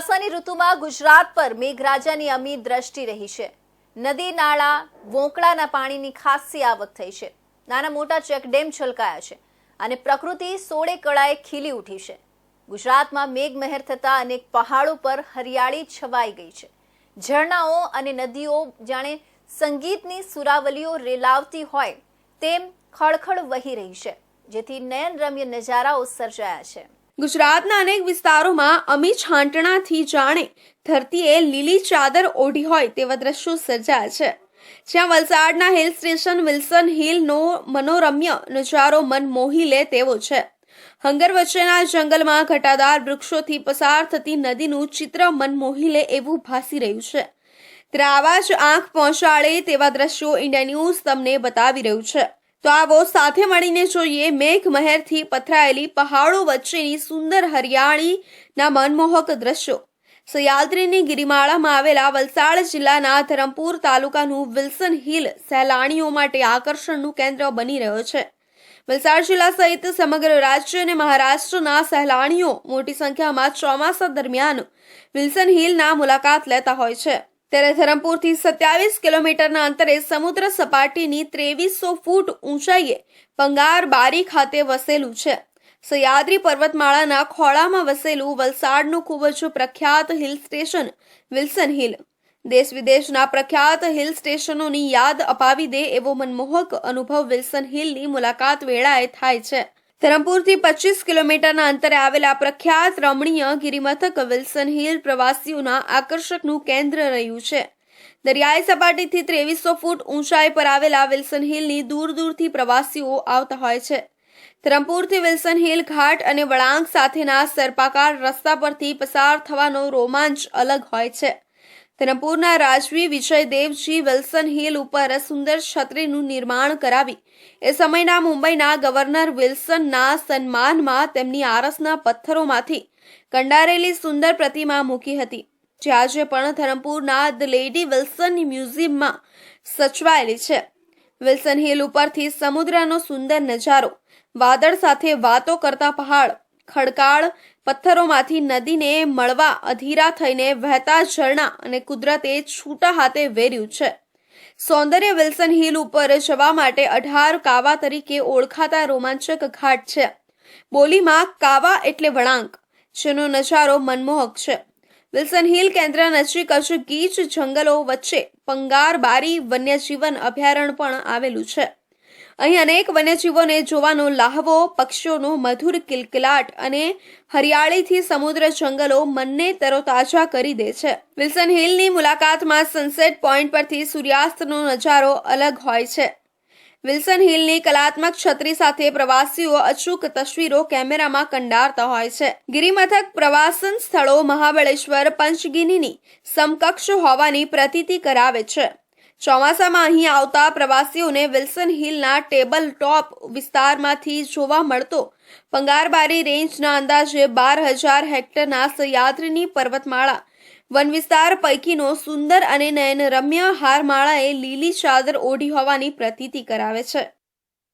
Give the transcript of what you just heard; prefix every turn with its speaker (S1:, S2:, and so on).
S1: ચોમાસાની ઋતુમાં ગુજરાત પર મેઘરાજાની અમી દ્રષ્ટિ રહી છે. નદી, નાળા, વોંકળાના પાણીની ખાસી આવક થઈ છે. નાના મોટા ચેકડેમ છલકાયા છે અને પ્રકૃતિ સોળે કળાએ ખીલી ઉઠી છે. ગુજરાતમાં મેઘમહેર થતા અનેક પહાડો પર હરિયાળી છવાઈ ગઈ છે. ઝરણાઓ અને નદીઓ જાણે સંગીતની સુરાવલીઓ રેલાવતી હોય તેમ ખળખળ વહી રહી છે, જેથી નયનરમ્ય નજારાઓ સર્જાયા છે.
S2: ગુજરાતના અનેક વિસ્તારોમાં અમી છાંટણાથી જાણે ધરતીએ લીલી ચાદર ઓઢી હોય તેવા દ્રશ્યો સર્જાયા છે. જ્યાં વલસાડના હિલ સ્ટેશન વિલ્સન હિલનો મનોરમ્ય નજારો મન મોહી લે તેવો છે. હંગર વચ્ચેના જંગલમાં ઘટાદાર વૃક્ષોથી પસાર થતી નદીનું ચિત્ર મન મોહી લે એવું ભાસી રહ્યું છે. ત્યારે આવા જ આંખ પહોંચાડે તેવા દ્રશ્યો ઇન્ડિયા ન્યૂઝ તમને બતાવી રહ્યું છે. તો આવો સાથે મળીને જોઈએ મેઘ મહેરથી પથરાયેલી પહાડો વચ્ચેની સુંદર હરિયાળીના મનમોહક દ્રશ્યો. સયાદ્રીની ગિરિમાળામાં આવેલા વલસાડ જિલ્લાના ધરમપુર તાલુકાનું વિલ્સન હિલ સહેલાણીઓ માટે આકર્ષણનું કેન્દ્ર બની રહ્યો છે. વલસાડ જિલ્લા સહિત સમગ્ર રાજ્ય અને મહારાષ્ટ્રના સહેલાણીઓ મોટી સંખ્યામાં ચોમાસા દરમિયાન વિલ્સન હિલના મુલાકાત લેતા હોય છે. ત્યારે ધરમપુરથી સત્યાવીસ કિલોમીટરના અંતરે સમુદ્ર સપાટીની ત્રેવીસો ફૂટ ઊંચાઈએ પંગાર બારી ખાતે વસેલું છે. સયાદ્રી પર્વતમાળાના ખોળામાં વસેલું વલસાડનું ખૂબ જ પ્રખ્યાત હિલ સ્ટેશન વિલ્સન હિલ. દેશ વિદેશના પ્રખ્યાત હિલ સ્ટેશનોની યાદ અપાવી દે એવો મનમોહક અનુભવ વિલ્સન હિલની મુલાકાત વેળાએ થાય છે. ધરમપુરથી પચીસ કિલોમીટરના અંતરે આવેલા પ્રખ્યાત રમણીય ગિરિમથક વિલ્સન હિલ પ્રવાસીઓના આકર્ષકનું કેન્દ્ર રહ્યું છે. દરિયાઈ સપાટીથી ત્રેવીસો ફૂટ ઊંચાઈ પર આવેલા વિલ્સન હિલની દૂર દૂરથી પ્રવાસીઓ આવતા હોય છે. ધરમપુરથી વિલ્સન હિલ ઘાટ અને વળાંક સાથેના સર્પાકાર રસ્તા પરથી પસાર થવાનો રોમાંચ અલગ હોય છે. ધરમપુરના રાજવી વિજયદેવજી વિલ્સન હિલ ઉપર સુંદર છત્રીનું નિર્માણ કરાવી. એ સમયના મુંબઈના ગવર્નર વિલ્સનના સન્માનમાં તેમની આરસના પથ્થરોમાંથી કંડારેલી સુંદર પ્રતિમા મૂકી હતી, જે આજે પણ ધરમપુરના ધ લેડી વિલ્સન મ્યુઝિયમમાં સચવાયેલી છે. વિલ્સન હિલ ઉપરથી સમુદ્રનો સુંદર નજારો, વાદળ સાથે વાતો કરતા પહાડ, ખડકાળ પથ્થરોમાંથી નદીને મળવા અધીરા થઈને વહેતા ઝરણા અને કુદરતે છૂટા હાથે વેર્યું છે. સૌંદર્ય વિલ્સન હિલ ઉપર જવા માટે અઢાર કાવા તરીકે ઓળખાતા રોમાંચક ઘાટ છે. બોલીમાં કાવા એટલે વળાંક, જેનો નજારો મનમોહક છે. વિલ્સન હિલ કેન્દ્ર નજીક જ ગીચ જંગલો વચ્ચે પંગાર બારી વન્યજીવન અભયારણ્ય પણ આવેલું છે. અહીં અનેક વન્યજીવોને જોવાનો લાહવો, પક્ષીઓનો મધુર કિલકિલાટ અને હરિયાળીથી સમુદ્ર જંગલો મનને તરોતાજા કરી દે છે. વિલ્સન હિલની મુલાકાતમાં સનસેટ પોઈન્ટ પરથી સૂર્યાસ્તનો નજારો અલગ હોય છે. વિલ્સન હિલની કલાત્મક છત્રી સાથે પ્રવાસીઓ અચૂક તસવીરો કેમેરામાં કંડારતા હોય છે. ગિરિમથક પ્રવાસન સ્થળો મહાબળેશ્વર, પંચગિનીની સમકક્ષ હોવાની પ્રતીતિ કરાવે છે. ચોમાસામાં અહીં આવતા પ્રવાસીઓને વિલ્સન હિલના ટેબલ ટોપ વિસ્તારમાંથી જોવા મળતો. પંગારબારી રેન્જના અંદાજે બાર હજાર હેક્ટરના સહયાદ્રીની પર્વતમાળા. વન વિસ્તાર પૈકીનો સુંદર અને નયનરમ્ય હારમાળાએ લીલી ચાદર ઓઢી હોવાની પ્રતીતિ કરાવે છે.